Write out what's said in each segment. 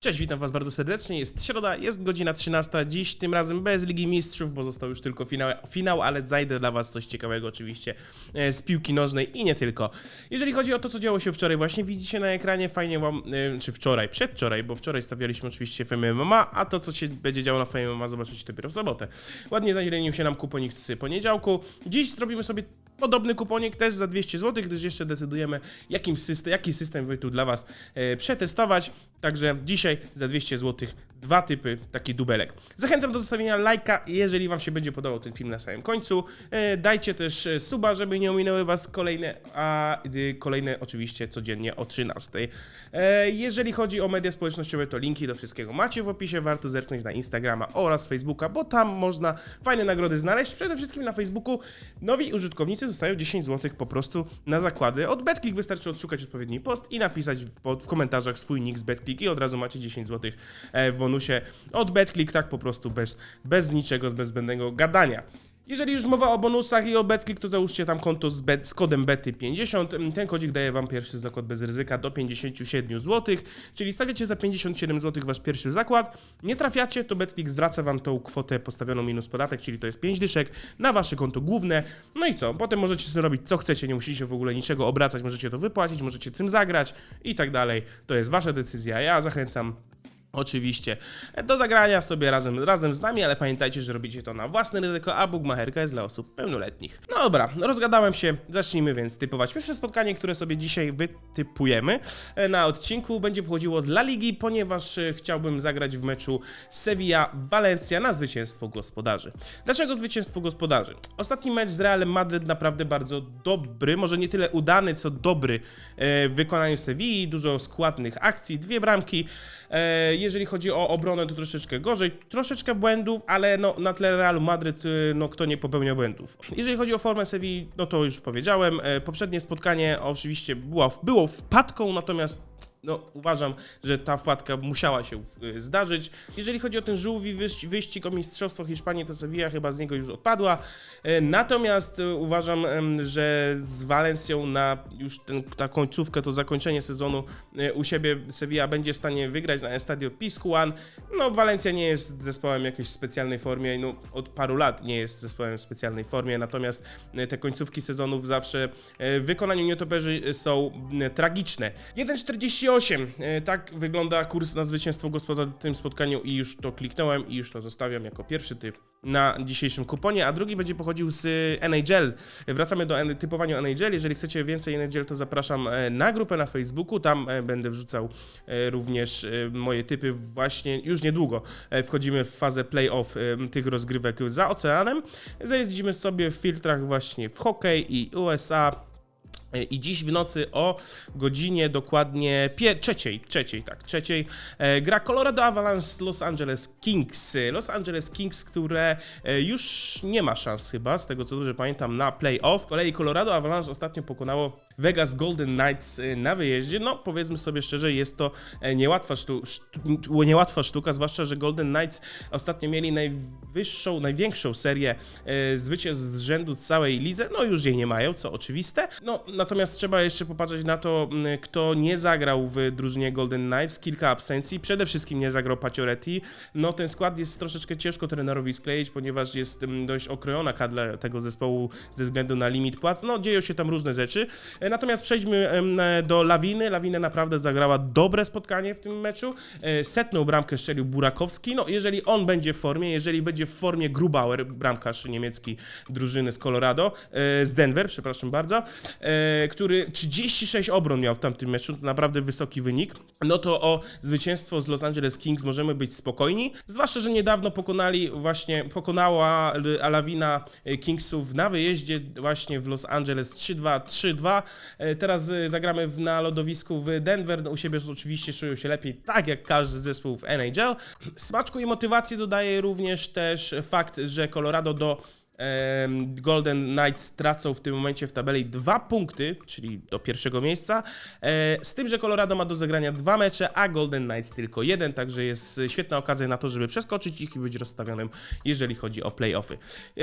Cześć, witam was bardzo serdecznie. Jest środa, jest godzina 13. Dziś tym razem bez Ligi Mistrzów, bo został już tylko finał, finał ale zajdę dla was coś ciekawego oczywiście e, z piłki nożnej i nie tylko. Jeżeli chodzi o to, co działo się wczoraj, właśnie widzicie na ekranie, fajnie wam, e, czy wczoraj, przedwczoraj, bo wczoraj stawialiśmy oczywiście Fame MMA, a to, co się będzie działo na Fame MMA, zobaczycie dopiero w sobotę. Ładnie zazielenił się nam kuponik z poniedziałku. Dziś zrobimy sobie Podobny kuponik też za 200 zł, gdyż jeszcze decydujemy, jakim system, jaki system wy tu dla Was e, przetestować. Także dzisiaj za 200 zł dwa typy, taki dubelek. Zachęcam do zostawienia lajka, jeżeli Wam się będzie podobał ten film na samym końcu. E, dajcie też e, suba, żeby nie ominęły Was kolejne, a y, kolejne oczywiście codziennie o 13. E, jeżeli chodzi o media społecznościowe, to linki do wszystkiego macie w opisie. Warto zerknąć na Instagrama oraz Facebooka, bo tam można fajne nagrody znaleźć. Przede wszystkim na Facebooku nowi użytkownicy dostają 10 zł po prostu na zakłady. Od BetClick wystarczy odszukać odpowiedni post i napisać w, komentarzach swój nick z BetClick i od razu macie 10 zł w bonusie od BetClick, tak po prostu bez, bez niczego, bez zbędnego gadania. Jeżeli już mowa o bonusach i o BetClick, to załóżcie tam konto z, bet, z kodem BETY50. Ten kodzik daje Wam pierwszy zakład bez ryzyka do 57 zł, czyli stawiacie za 57 zł Wasz pierwszy zakład. Nie trafiacie, to BetClick zwraca Wam tą kwotę postawioną minus podatek, czyli to jest 5 dyszek na Wasze konto główne. No i co? Potem możecie sobie robić co chcecie, nie musicie w ogóle niczego obracać, możecie to wypłacić, możecie tym zagrać i tak dalej. To jest Wasza decyzja. Ja zachęcam Oczywiście do zagrania sobie razem, razem z nami, ale pamiętajcie, że robicie to na własne ryzyko, a Bugmacherka jest dla osób pełnoletnich. No dobra, rozgadałem się, zacznijmy więc typować. Pierwsze spotkanie, które sobie dzisiaj wytypujemy e, na odcinku będzie pochodziło z La Ligi, ponieważ e, chciałbym zagrać w meczu Sevilla-Valencia na zwycięstwo gospodarzy. Dlaczego zwycięstwo gospodarzy? Ostatni mecz z Realem Madryt naprawdę bardzo dobry, może nie tyle udany, co dobry e, w wykonaniu Sevilli, dużo składnych akcji, dwie bramki. Jeżeli chodzi o obronę, to troszeczkę gorzej, troszeczkę błędów, ale no, na tle Realu Madryt, y, no, kto nie popełnia błędów. Jeżeli chodzi o formę Sevilli, no to już powiedziałem. E, Poprzednie spotkanie oczywiście było, było wpadką, natomiast no, uważam, że ta wpadka musiała się y, zdarzyć. Jeżeli chodzi o ten żółwi wyś- wyścig o Mistrzostwo Hiszpanii, to Sevilla chyba z niego już odpadła. E, Natomiast y, uważam, że z Walencją na już ten, ta końcówkę, to zakończenie sezonu y, u siebie Sevilla będzie w stanie wygrać na Estadio Pizjuan. No, Walencja nie jest zespołem jakiejś specjalnej formie, no, od paru lat nie jest zespołem w specjalnej formie, natomiast te końcówki sezonów zawsze w wykonaniu nietoperzy są tragiczne. 1,48 y, tak wygląda kurs na zwycięstwo gospodarza w tym spotkaniu i już to kliknąłem i już to zostawiam jako pierwszy typ na dzisiejszym kuponie, a drugi będzie pochodził z NHL. Wracamy do typowaniu NHL. Jeżeli chcecie więcej NHL, to zapraszam e, na grupę na Facebooku. Tam e, będę wrzucał e, również e, moje typy właśnie już niedługo. E, Wchodzimy w fazę playoff e, tych rozgrywek za oceanem. Zajeździmy sobie w filtrach właśnie w hokej i USA. E, I dziś w nocy o godzinie dokładnie pie- trzeciej, trzeciej, tak, trzeciej e, gra Colorado Avalanche z Los Angeles Kings. Los Angeles Kings, które e, już nie ma szans chyba, z tego co dobrze pamiętam, na playoff. Kolei Colorado Avalanche ostatnio pokonało Vegas Golden Knights e, na wyjeździe. No, powiedzmy sobie szczerze, jest to e, niełatwa, sztu- sztu- niełatwa sztuka, zwłaszcza, że Golden Knights ostatnio mieli najwyższą, największą serię e, zwycięstw z rzędu całej lidze. No, już jej nie mają, co oczywiste. No, natomiast trzeba jeszcze popatrzeć na to, kto nie zagrał w drużynie Golden Knights. Kilka absencji. Przede wszystkim nie zagrał Pacioretty. No, ten skład jest troszeczkę ciężko trenerowi skleić, ponieważ jest dość okrojona kadra tego zespołu ze względu na limit płac. No, dzieją się tam różne rzeczy. E, Natomiast przejdźmy e, do Lawiny. Lawina naprawdę zagrała dobre spotkanie w tym meczu. E, Setną bramkę strzelił Burakowski. No, jeżeli on będzie w formie, jeżeli będzie w formie Grubauer, bramkarz niemiecki drużyny z Colorado, z Denver, przepraszam bardzo, który 36 obron miał w tamtym meczu, to naprawdę wysoki wynik, no to o zwycięstwo z Los Angeles Kings możemy być spokojni. Zwłaszcza, że niedawno pokonali właśnie, pokonała L- Lawina e, Kingsów na wyjeździe właśnie w Los Angeles 3-2, 3-2. E, Teraz e, zagramy na lodowisku w Denver. U siebie oczywiście czują się lepiej, tak jak każdy zespół w NHL. Smaczku i motywacji dodaje również też fakt, że Colorado do Golden Knights tracą w tym momencie w tabeli dwa punkty, czyli do pierwszego miejsca, e, z tym, że Colorado ma do zagrania dwa mecze, a Golden Knights tylko jeden, także jest świetna okazja na to, żeby przeskoczyć ich i być rozstawionym, jeżeli chodzi o playoffy. E,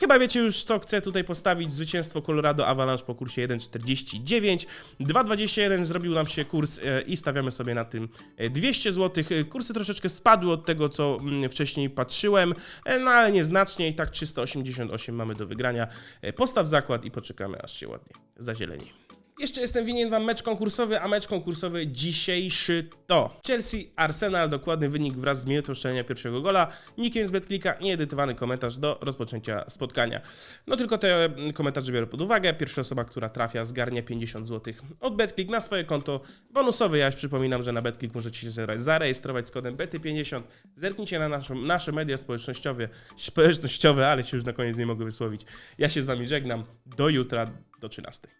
Chyba wiecie już, co chcę tutaj postawić. Zwycięstwo Colorado Avalanche po kursie 1,49. 2,21 zrobił nam się kurs e, i stawiamy sobie na tym e, 200 zł. Kursy troszeczkę spadły od tego, co mm, wcześniej patrzyłem, no ale nieznacznie i tak 388 mamy do wygrania. E, Postaw zakład i poczekamy, aż się ładnie zazieleni. Jeszcze jestem winien wam mecz konkursowy, a mecz konkursowy dzisiejszy to Chelsea Arsenal, dokładny wynik wraz z minutą pierwszego gola, nikiem z BetClicka, nieedytowany komentarz do rozpoczęcia spotkania. No tylko te komentarze biorę pod uwagę. Pierwsza osoba, która trafia, zgarnia 50 zł od BetClick na swoje konto bonusowe. Ja już przypominam, że na BetClick możecie się zare- zarejestrować z kodem BETY50. Zerknijcie na nasze media społecznościowe, społecznościowe, ale się już na koniec nie mogę wysłowić. Ja się z wami żegnam. Do jutra, do 13.